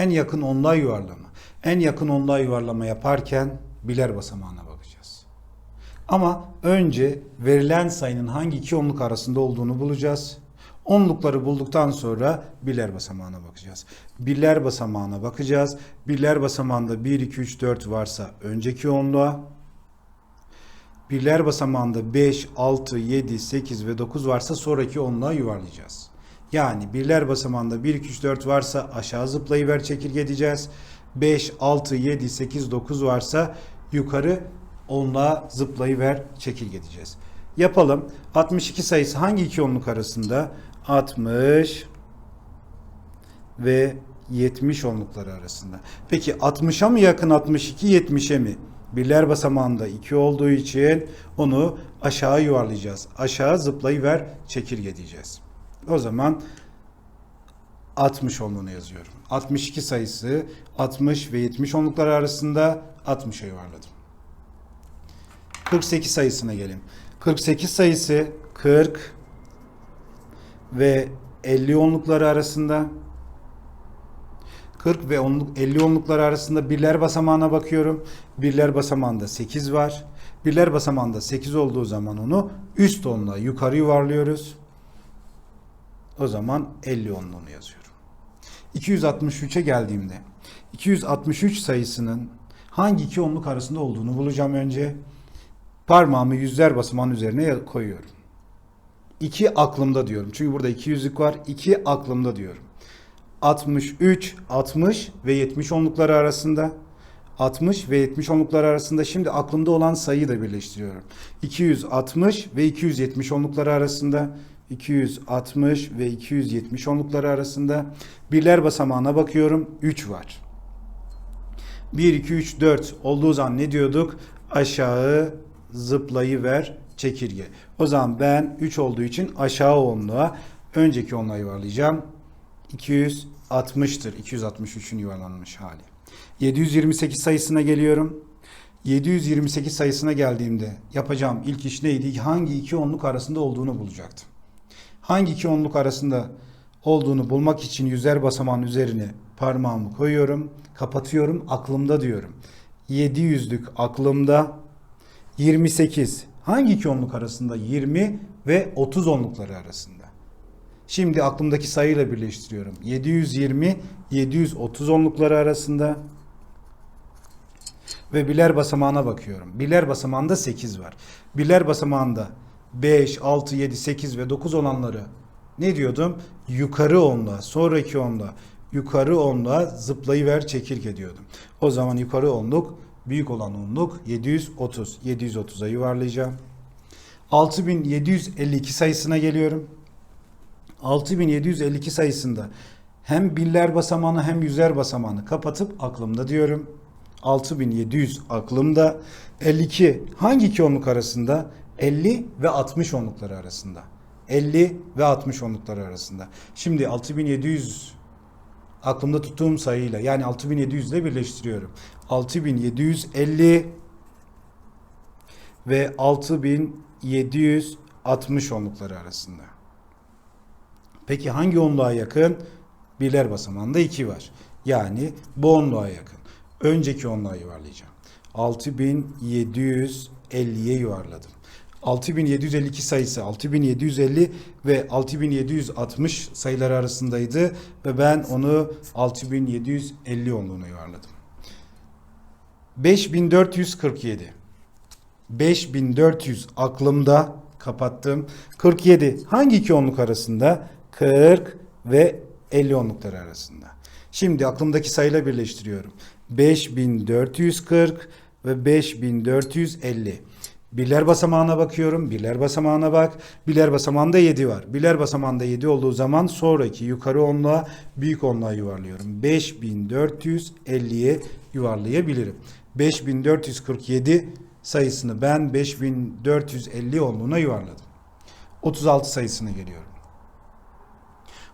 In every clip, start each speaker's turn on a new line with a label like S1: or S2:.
S1: En yakın onluğa yuvarlama. En yakın onluğa yuvarlama yaparken biler basamağına bakacağız. Ama önce verilen sayının hangi iki onluk arasında olduğunu bulacağız. Onlukları bulduktan sonra birler basamağına bakacağız. Birler basamağına bakacağız. Birler basamağında 1, 2, 3, 4 varsa önceki onluğa, birler basamağında 5, 6, 7, 8 ve 9 varsa sonraki onluğa yuvarlayacağız. Yani birler basamağında 1, 2, 3, 4 varsa aşağı zıplayıver çekirge diyeceğiz. 5, 6, 7, 8, 9 varsa yukarı onluğa zıplayıver çekirge diyeceğiz. Yapalım. 62 sayısı hangi iki onluk arasında? 60 ve 70 onlukları arasında. Peki 60'a mı yakın 62 70'e mi? Birler basamağında 2 olduğu için onu aşağı yuvarlayacağız. Aşağı zıplayıver çekirge diyeceğiz. O zaman 60 onluğunu yazıyorum. 62 sayısı 60 ve 70 onlukları arasında 60'a yuvarladım. 48 sayısına gelin. 48 sayısı 40 ve 50 onlukları arasında 40 ve onluk, 50 onlukları arasında birler basamağına bakıyorum. Birler basamağında 8 var. Birler basamağında 8 olduğu zaman onu üst onluğa yukarı yuvarlıyoruz. O zaman 50 onluğunu yazıyorum. 263'e geldiğimde 263 sayısının hangi iki onluk arasında olduğunu bulacağım önce. Parmağımı yüzler basamağın üzerine koyuyorum. 2 aklımda diyorum. Çünkü burada iki yüzlük var. 2 aklımda diyorum. 63, 60 ve 70 onlukları arasında 60 ve 70 onlukları arasında şimdi aklımda olan sayıyı da birleştiriyorum. 260 ve 270 onlukları arasında 260 ve 270 onlukları arasında birler basamağına bakıyorum 3 var. 1, 2, 3, 4 olduğu zaman ne diyorduk? Aşağı zıplayıver çekirge. O zaman ben 3 olduğu için aşağı onluğa önceki onluğa yuvarlayacağım. 260'tır. 263'ün yuvarlanmış hali. 728 sayısına geliyorum. 728 sayısına geldiğimde yapacağım ilk iş neydi? Hangi iki onluk arasında olduğunu bulacaktım. Hangi iki onluk arasında olduğunu bulmak için yüzer basamağın üzerine parmağımı koyuyorum. Kapatıyorum. Aklımda diyorum. 700'lük aklımda 28. Hangi iki onluk arasında? 20 ve 30 onlukları arasında. Şimdi aklımdaki sayıyla birleştiriyorum. 720, 730 onlukları arasında ve biler basamağına bakıyorum. Biler basamağında 8 var. Biler basamağında 5, 6, 7, 8 ve 9 olanları ne diyordum? Yukarı onluğa, sonraki onluğa, yukarı onluğa zıplayıver çekirge diyordum. O zaman yukarı onluk, büyük olan onluk 730. 730'a yuvarlayacağım. 6752 sayısına geliyorum. 6752 sayısında hem biller basamağını hem yüzer basamağını kapatıp aklımda diyorum. 6700 aklımda. 52 hangi iki onluk arasında? 50 ve 60 onlukları arasında. 50 ve 60 onlukları arasında. Şimdi 6700 aklımda tuttuğum sayıyla yani 6700 ile birleştiriyorum. 6750 ve 6760 onlukları arasında. Peki hangi onluğa yakın? Birler basamağında 2 var. Yani bu onluğa yakın. Önceki onluğa yuvarlayacağım. 6750'ye yuvarladım. 6752 sayısı 6750 ve 6760 sayıları arasındaydı ve ben onu 6750 onluğuna yuvarladım. 5447 5400 aklımda kapattım. 47 hangi iki onluk arasında? 40 ve 50 onlukları arasında. Şimdi aklımdaki sayıyla birleştiriyorum. 5440 ve 5450. Birler basamağına bakıyorum. Birler basamağına bak. Birler basamağında 7 var. Birler basamağında 7 olduğu zaman sonraki yukarı onluğa büyük onluğa yuvarlıyorum. 5450'ye yuvarlayabilirim. 5447 sayısını ben 5450 onluğuna yuvarladım. 36 sayısına geliyorum.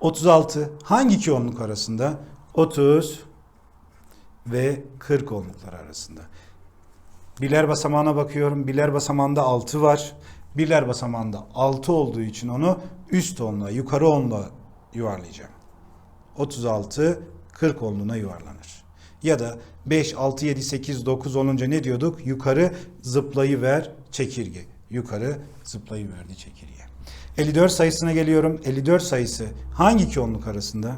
S1: 36 hangi iki onluk arasında? 30 ve 40 onluklar arasında. Biler basamağına bakıyorum. Biler basamağında 6 var. Biler basamağında 6 olduğu için onu üst onluğa, yukarı onluğa yuvarlayacağım. 36, 40 onluğuna yuvarlanır. Ya da 5, 6, 7, 8, 9 olunca ne diyorduk? Yukarı zıplayıver çekirge. Yukarı zıplayıverdi çekirge. 54 sayısına geliyorum. 54 sayısı hangi iki onluk arasında?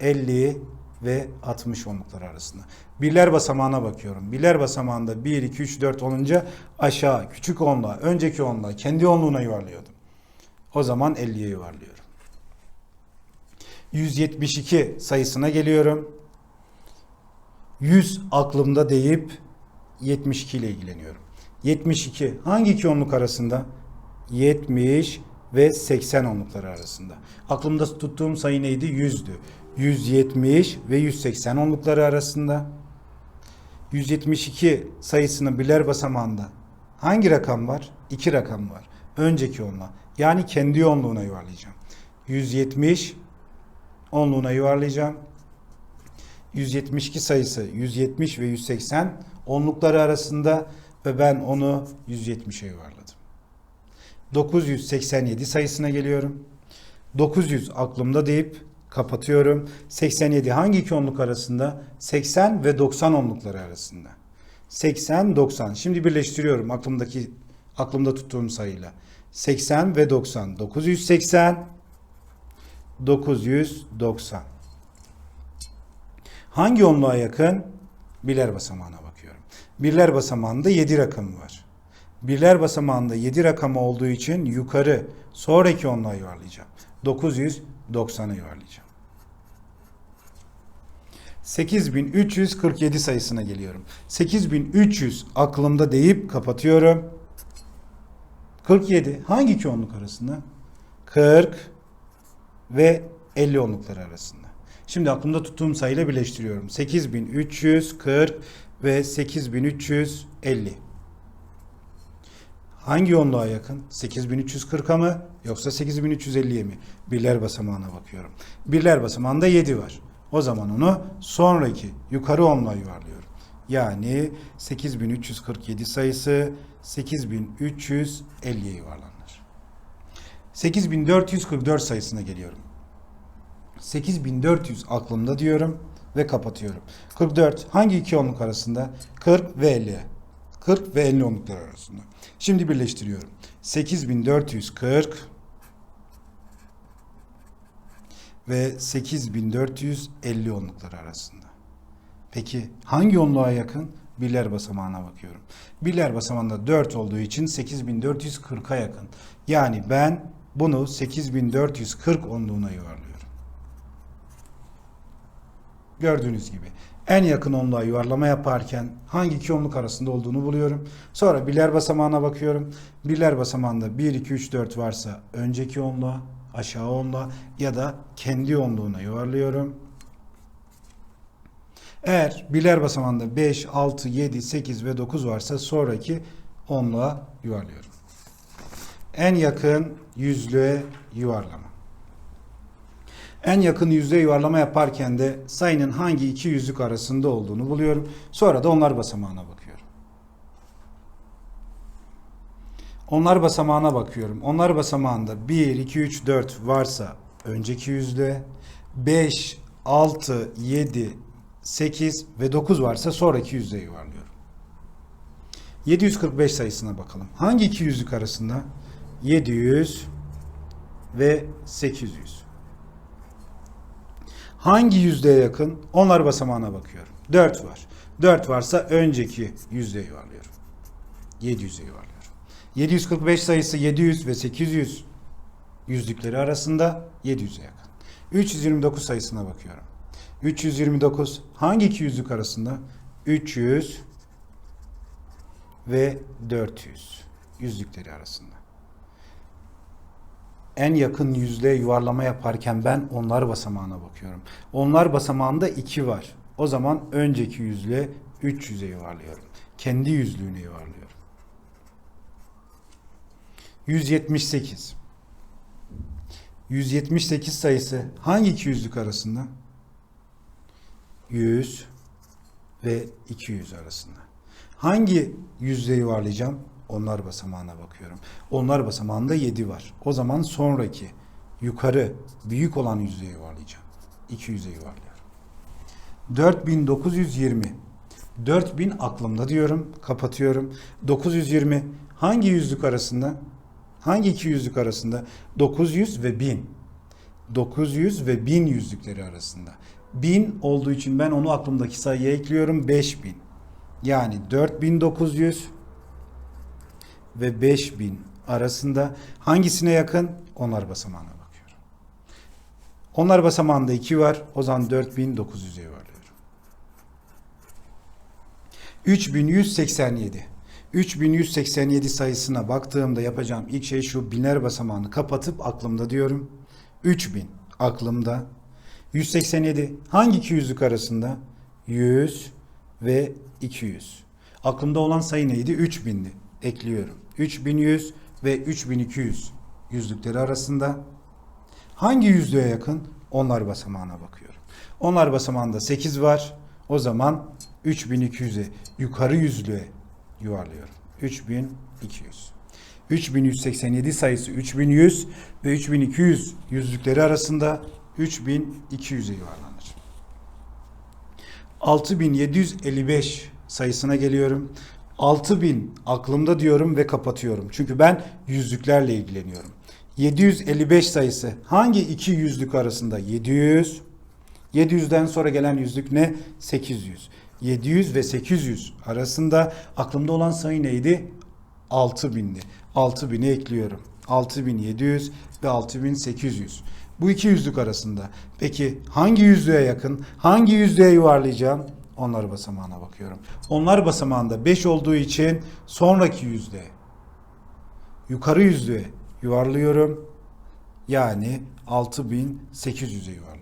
S1: 50 ve 60 onluklar arasında. Birler basamağına bakıyorum. Birler basamağında 1, 2, 3, 4 olunca aşağı küçük onluğa, önceki onluğa, kendi onluğuna yuvarlıyordum. O zaman 50'ye yuvarlıyorum. 172 sayısına geliyorum. 100 aklımda deyip 72 ile ilgileniyorum. 72 hangi iki onluk arasında? 70 ve 80 onlukları arasında. Aklımda tuttuğum sayı neydi? 100'dü. 170 ve 180 onlukları arasında. 172 sayısının birer basamağında hangi rakam var? İki rakam var. Önceki onla. Yani kendi onluğuna yuvarlayacağım. 170 onluğuna yuvarlayacağım. 172 sayısı 170 ve 180 onlukları arasında ve ben onu 170'e yuvarladım. 987 sayısına geliyorum. 900 aklımda deyip kapatıyorum. 87 hangi iki onluk arasında? 80 ve 90 onlukları arasında. 80 90. Şimdi birleştiriyorum aklımdaki aklımda tuttuğum sayıyla. 80 ve 90. 980 990. Hangi onluğa yakın? Birler basamağına bakıyorum. Birler basamağında 7 rakamı var. Birler basamağında 7 rakamı olduğu için yukarı sonraki onluğa yuvarlayacağım. 990'a yuvarlayacağım. 8347 sayısına geliyorum. 8300 aklımda deyip kapatıyorum. 47 hangi iki onluk arasında? 40 ve 50 onlukları arasında. Şimdi aklımda tuttuğum sayıyla birleştiriyorum. 8340 ve 8350. Hangi onluğa yakın? 8340'a mı yoksa 8350'ye mi? Birler basamağına bakıyorum. Birler basamağında 7 var. O zaman onu sonraki yukarı onluğa yuvarlıyorum. Yani 8347 sayısı 8350'ye yuvarlanır. 8444 sayısına geliyorum. 8400 aklımda diyorum ve kapatıyorum. 44 hangi iki onluk arasında? 40 ve 50. 40 ve 50 onluklar arasında. Şimdi birleştiriyorum. 8440 ve 8450 onlukları arasında. Peki hangi onluğa yakın? Birler basamağına bakıyorum. Birler basamağında 4 olduğu için 8440'a yakın. Yani ben bunu 8440 onluğuna yuvarlıyorum. Gördüğünüz gibi en yakın onluğa yuvarlama yaparken hangi iki onluk arasında olduğunu buluyorum. Sonra birler basamağına bakıyorum. Birler basamağında 1, 2, 3, 4 varsa önceki onluğa, aşağı onluğa ya da kendi onluğuna yuvarlıyorum. Eğer birler basamağında 5, 6, 7, 8 ve 9 varsa sonraki onluğa yuvarlıyorum. En yakın yüzlüğe yuvarlama. En yakın yüzde yuvarlama yaparken de sayının hangi iki yüzlük arasında olduğunu buluyorum. Sonra da onlar basamağına bakıyorum. Onlar basamağına bakıyorum. Onlar basamağında 1, 2, 3, 4 varsa önceki yüzde 5, 6, 7, 8 ve 9 varsa sonraki yüzde yuvarlıyorum. 745 sayısına bakalım. Hangi iki yüzlük arasında? 700 ve 800. Hangi yüzdeye yakın? Onlar basamağına bakıyorum. 4 var. 4 varsa önceki yüzdeye yuvarlıyorum. 700'e yuvarlıyorum. 745 sayısı 700 ve 800 yüzlükleri arasında 700'e yakın. 329 sayısına bakıyorum. 329 hangi iki yüzlük arasında? 300 ve 400 yüzlükleri arasında. En yakın yüzle yuvarlama yaparken ben onlar basamağına bakıyorum. Onlar basamağında 2 var. O zaman önceki yüzle 300'e yuvarlıyorum. Kendi yüzlüğüne yuvarlıyorum. 178. 178 sayısı hangi iki yüzlük arasında? 100 ve 200 arasında. Hangi yüzle yuvarlayacağım? Onlar basamağına bakıyorum. Onlar basamağında 7 var. O zaman sonraki yukarı büyük olan yüzeye yuvarlayacağım. 200'e yuvarlıyorum. 4920. 4000 aklımda diyorum. Kapatıyorum. 920 hangi yüzlük arasında? Hangi iki yüzlük arasında? 900 ve 1000. 900 ve 1000 yüzlükleri arasında. 1000 olduğu için ben onu aklımdaki sayıya ekliyorum 5000. Yani 4900 ve 5000 arasında hangisine yakın? Onlar basamağına bakıyorum. Onlar basamağında 2 var. O zaman 4900'e yuvarlıyorum. 3187. 3187 sayısına baktığımda yapacağım ilk şey şu biner basamağını kapatıp aklımda diyorum. 3000 aklımda. 187 hangi iki yüzlük arasında? 100 ve 200. Aklımda olan sayı neydi? 3000'di. Ekliyorum. 3100 ve 3200 yüzlükleri arasında. Hangi yüzlüğe yakın? Onlar basamağına bakıyorum. Onlar basamağında 8 var. O zaman 3200'e yukarı yüzlüğe yuvarlıyorum. 3200. 3187 sayısı 3100 ve 3200 yüzlükleri arasında 3200'e yuvarlanır. 6755 sayısına geliyorum. 6000 aklımda diyorum ve kapatıyorum. Çünkü ben yüzlüklerle ilgileniyorum. 755 sayısı hangi iki yüzlük arasında? 700 700'den sonra gelen yüzlük ne? 800. 700 ve 800 arasında aklımda olan sayı neydi? 6000'di. 6000'i ekliyorum. 6700 ve 6800. Bu iki yüzlük arasında. Peki hangi yüzlüğe yakın? Hangi yüzlüğe yuvarlayacağım? Onlar basamağına bakıyorum. Onlar basamağında 5 olduğu için sonraki yüzlüğe yukarı yüzlüğe yuvarlıyorum. Yani 6800'e yuvarlıyorum.